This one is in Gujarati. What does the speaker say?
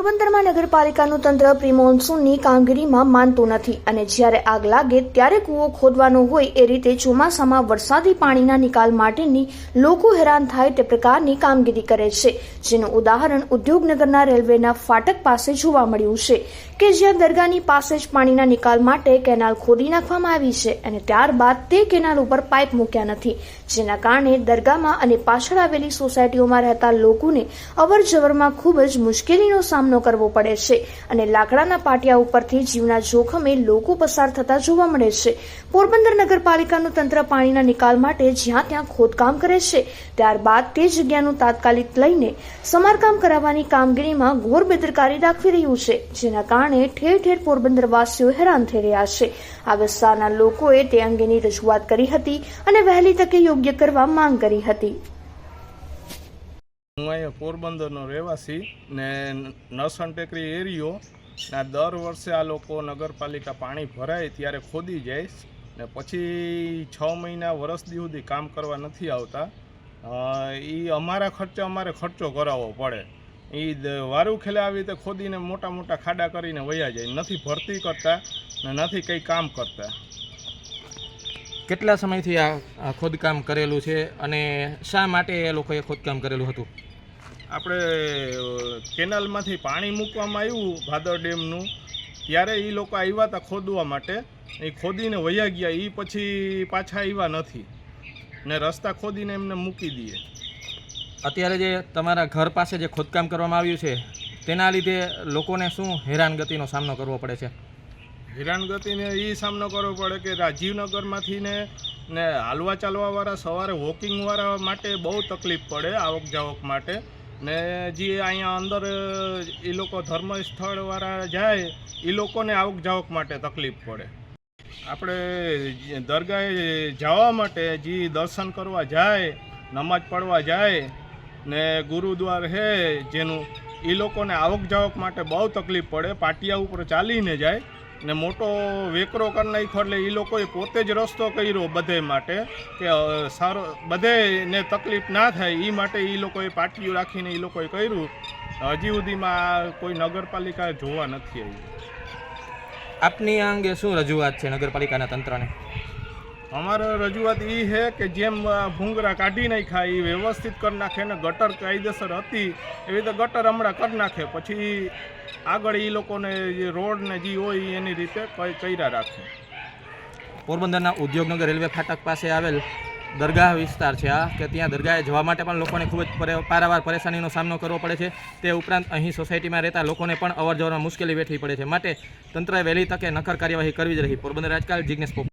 પોરબંદરમાં નગરપાલિકાનું તંત્ર પ્રિમોન્સૂનની કામગીરીમાં માનતું નથી અને જ્યારે આગ લાગે ત્યારે કૂવો ખોદવાનો હોય એ રીતે ચોમાસામાં વરસાદી પાણીના નિકાલ માટેની લોકો હેરાન થાય તે પ્રકારની કામગીરી કરે છે, જેનું ઉદાહરણ ઉદ્યોગનગરના રેલવેના ફાટક પાસે જોવા મળ્યું છે. કે જ્યાં દરગાહની પાસે જ પાણીના નિકાલ માટે કેનાલ ખોદી નાખવામાં આવી છે અને ત્યારબાદ તે કેનાલ ઉપર પાઇપ મૂક્યા નથી. જેના કારણે દરગાહમાં અને પાછળ આવેલી સોસાયટીઓમાં રહેતા લોકોને અવર જવરમાં ખૂબ જ મુશ્કેલીનો સામનો કરવો પડે છે અને લાકડાના પાટિયા ઉપરથી જીવના જોખમે લોકો પસાર થતા જોવા મળે છે. પોરબંદર નગરપાલિકાનું તંત્ર પાણીના નિકાલ માટે જ્યાં ત્યાં ખોદકામ કરે છે, ત્યારબાદ તે જગ્યાનું તાત્કાલિક લઈને સમારકામ કરાવવાની કામગીરીમાં ઘોર બેદરકારી દાખવી રહ્યું છે, જેના કારણે ઠેર ઠેર પોરબંદરવાસીઓ હેરાન થઈ રહ્યા છે. આ વિસ્તારના લોકોએ તે અંગેની રજૂઆત કરી હતી અને વહેલી તકે યોગ્ય કરવા માંગ કરી હતી. હું અહીંયા પોરબંદરનો રહેવાસી ને નસણ ટેકરી એરિયો ને દર વર્ષે આ લોકો નગરપાલિકા પાણી ભરાય ત્યારે ખોદી જાય ને પછી છ મહિના વર્ષ દી સુધી કામ કરવા નથી આવતા. એ અમારા ખર્ચે અમારે ખર્ચો કરાવવો પડે. એ વારું ખેલે આવી રીતે ખોદીને મોટા મોટા ખાડા કરીને વયા જાય. નથી ભરતી કરતા ને નથી કંઈ કામ કરતા. કેટલા સમયથી આ આ ખોદકામ કરેલું છે અને શા માટે એ લોકોએ ખોદકામ કરેલું હતું? આપણે કેનાલમાંથી પાણી મૂકવામાં આવ્યું ભાદર ડેમનું. ત્યારે એ લોકો આવ્યા હતા ખોદવા માટે. એ ખોદીને વયા ગયા. એ પછી પાછા આવ્યા નથી. ને રસ્તા ખોદીને એમને મૂકી દઈએ. અત્યારે જે તમારા ઘર પાસે જે ખોદકામ કરવામાં આવ્યું છે, તેના લીધે લોકોને શું હેરાનગતિનો સામનો કરવો પડે છે? હેરાનગતિને એ સામનો કરવો પડે કે રાજીવનગરમાંથી ને ને હાલવા ચાલવાવાળા સવારે વોકિંગવાળા માટે બહુ તકલીફ પડે આવક જાવક માટે. ને જે અહીંયા અંદર એ લોકો ધર્મ સ્થળવાળા જાય, એ લોકોને આવક જાવક માટે તકલીફ પડે. આપણે દરગાહે જવા માટે જે દર્શન કરવા જાય, નમાજ પડવા જાય ને ગુરુદ્વાર છે જેનું એ લોકોને આવક જાવક માટે બહુ તકલીફ પડે, પાટિયા ઉપર ચાલીને જાય ને મોટો વેકરો કરી નાખ્યો એટલે એ લોકોએ પોતે જ રસ્તો કર્યો બધે માટે કે સારો, બધેને તકલીફ ના થાય એ માટે એ લોકોએ પાટિયું રાખીને એ લોકોએ કર્યું. હજી સુધીમાં કોઈ નગરપાલિકા જોવા નથી આવી આપની આ અંગે શું રજૂઆત છે નગરપાલિકાના તંત્રને? અમારો રજૂઆત એ છે કે જેમ ભૂંગરા કાઢી નાખ્યા એ વ્યવસ્થિત કરી નાખે ને ગટર કાયદેસર હતી, એવી રીતે ગટર હમણાં કરી નાખે. પછી આગળ એ લોકોને જે રોડ ને જે હોય એની રીતે કર્યા રાખે. પોરબંદરના ઉદ્યોગનગર રેલવે ફાટક પાસે આવેલ દરગાહ વિસ્તાર છે આ, કે ત્યાં દરગાહે જવા માટે પણ લોકોને ખૂબ જ પારાવાર પરેશાનીનો સામનો કરવો પડે છે. તે ઉપરાંત અહીં સોસાયટીમાં રહેતા લોકોને પણ અવર જવરમાં મુશ્કેલી વેઠવી પડે છે. માટે તંત્રએ વહેલી તકે નક્કર કાર્યવાહી કરવી જ રહી. પોરબંદર રાજકાલ જિજ્ઞેશ